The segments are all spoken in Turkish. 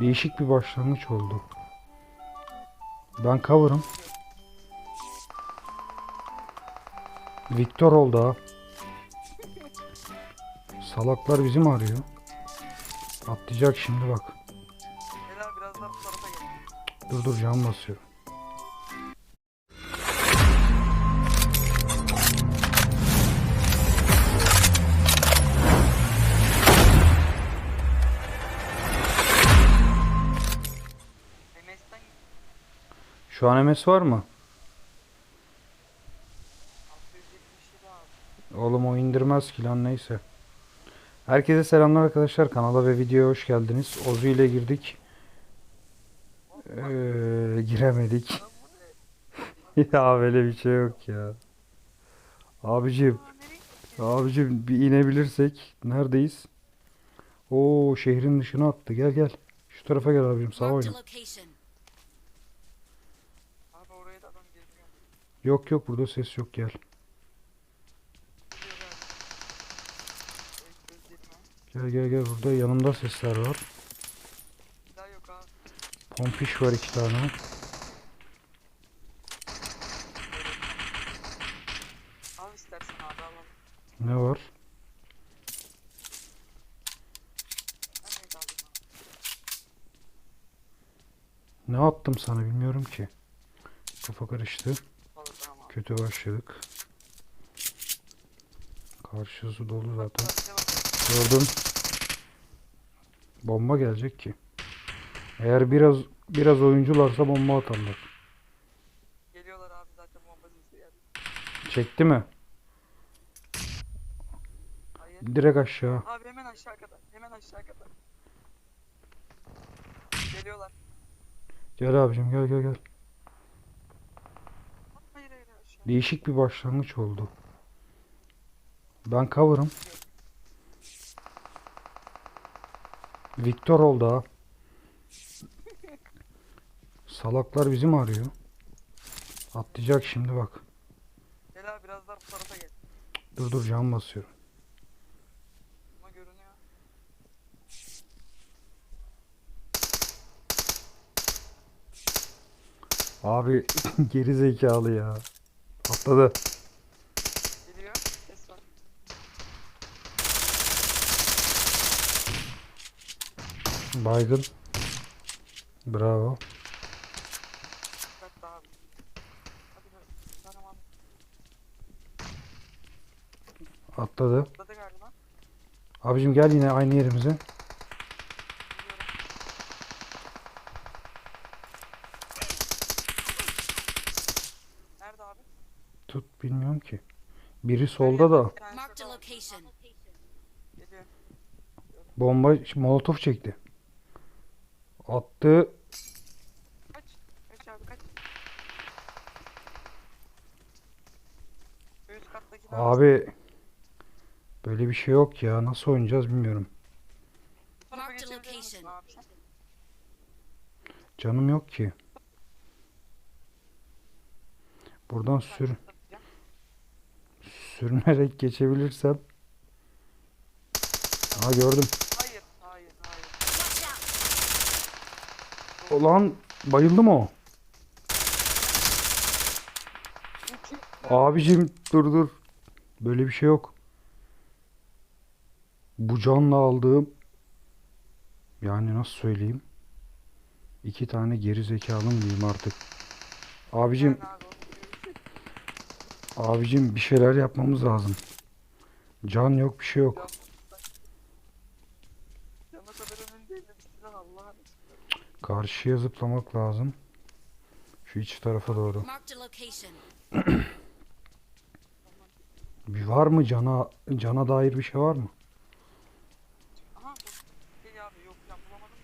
Değişik bir başlangıç oldu. Ben cover'ım. Victor oldu ha. Salaklar bizi mi arıyor? Atlayacak şimdi bak. Dur dur can basıyor. Şu an MS var mı? 677 abi. Oğlum o indirmez ki lan neyse. Herkese selamlar arkadaşlar. Kanala ve videoya hoş geldiniz. Ozu ile girdik. Ee, giremedik. Ya böyle bir şey yok ya. Abicim, abicim bir inebilirsek. Neredeyiz? Oo şehrin dışına attı. Gel gel. Şu tarafa gel abicim. Sağ Marked a oyna. location. Abi oraya da adam geliyor. Yok yok burada ses yok gel. Gel gel gel burada yanımda sesler var. Pompiş var iki tane. Ne var? Ne attım sana bilmiyorum ki. Kafa karıştı. Kötü başladık. Karşısı dolu zaten. Gördüm. Bomba gelecek ki. Eğer biraz biraz oyuncularsa bomba atarlar. Geliyorlar abi zaten bomba. Çekti mi? Hayır. Direkt aşağı. Abi hemen aşağı kadar. Hemen aşağı kadar. Geliyorlar. Gel abicim gel gel gel. Değişik bir başlangıç oldu. Ben cover'ım. Victor oldu ha. Salaklar bizi mi arıyor? Atlayacak şimdi bak. Gel abi biraz daha bu tarafa gel. Dur dur can basıyor. Ama görünüyor. Abi geri zekalı ya. Atladı. Geliyor. Ses var. Baygın. Bravo. Dikkatli abi. Hadi be. Tamam. Atladı. Atladı galiba. Abicim gel yine aynı yerimize. Tut bilmiyorum ki. Biri solda da Bir tanesi Marked a daha. location. Geliyor. bomba molotof çekti. Attı. Kaç. Kaç abi kaç. Şu üst kattaki daha- Abi böyle bir şey yok ya. Nasıl oynayacağız bilmiyorum. Bu tarafa Marked a geçebilir misin location. abi sen? Canım yok ki. Buradan sür. Sürünerek geçebilirsem. Ha gördüm. Hayır! Ulan bayıldı mı o? Abicim dur dur. Böyle bir şey yok. Bu canla aldığım yani nasıl söyleyeyim? İki tane geri zekalı mı diyeyim artık. Abicim abicim bir şeyler yapmamız lazım. Can yok bir şey yok. Karşıya zıplamak lazım. Şu iç tarafa doğru. Bir var mı cana cana dair bir şey var mı? Aha bu. Gel abi yok ya bulamadım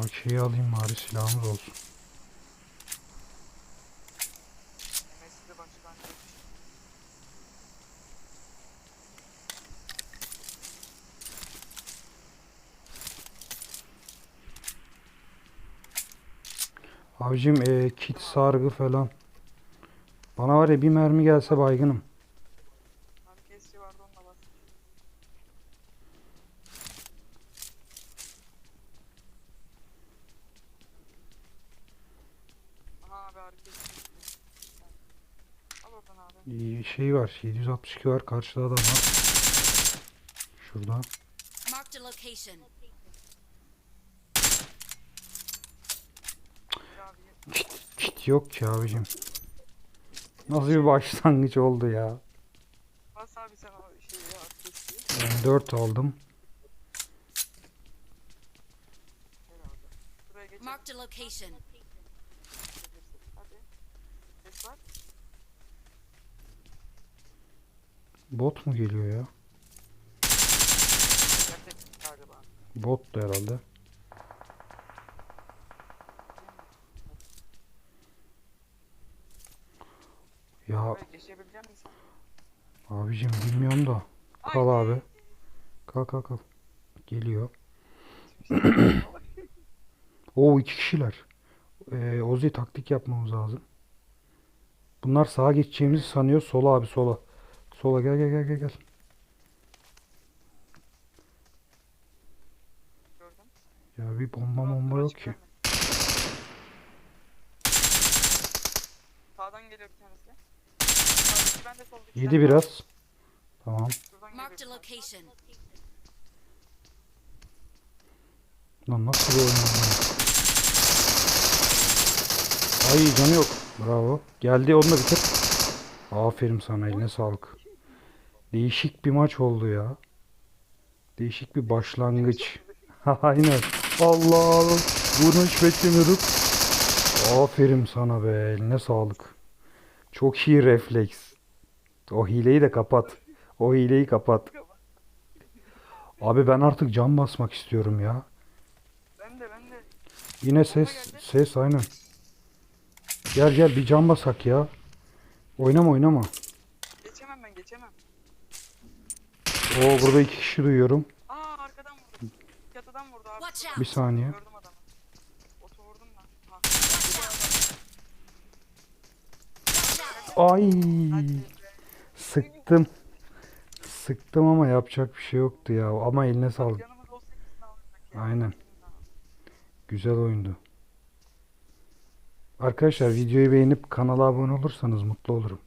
da. AK'yi alayım bari silahımız olsun. Abicim e, kit sargı falan. Bana var ya bir mermi gelse baygınım. şey var. 762 var. Karşıda adam var. Şurada. Kit, yok ki abicim. Nasıl bir başlangıç oldu ya. Bas abi sen o şeyi. Ben 4 aldım. Marked a location. Bot mu geliyor ya? Bot da herhalde. Ya geçebilecek misin? abicim bilmiyorum da. Kal abi. Kal kal kal. Geliyor. Oo iki kişiler. Ee, Ozi taktik yapmamız lazım. Bunlar sağa geçeceğimizi sanıyor. Sola abi sola. Sola gel gel gel gel gel. Gördüm. Ya bir bomba bomba yok ki. Sağdan geliyor bir tanesi. Sağdaki ben de soldaki Yedi biraz. Tamam. Şuradan Marked a geliyor. location. Lan nasıl bir oyun oldu? Ay canı yok. Bravo. Geldi onu da bitir. Aferin sana eline sağlık. Değişik bir maç oldu ya. Değişik bir başlangıç. Aynen. Allah bunu hiç beklemiyorduk. Aferin sana be eline sağlık. Çok iyi refleks. O hileyi de kapat. O hileyi kapat. Abi ben artık cam basmak istiyorum ya. Ben de ben de. Yine ses ses aynen. Gel gel bir can basak ya. Oynama oynama. Geçemem ben geçemem. Oo burada iki kişi duyuyorum. Aa arkadan vurdu. Çatıdan vurdu abi. Bir saniye. Gördüm adamı. Otu vurdum ben. Ha. Ay Hadi. Sıktım. Sıktım ama yapacak bir şey yoktu ya. Ama eline sağlık. Aynen. Güzel oyundu. Arkadaşlar videoyu beğenip kanala abone olursanız mutlu olurum.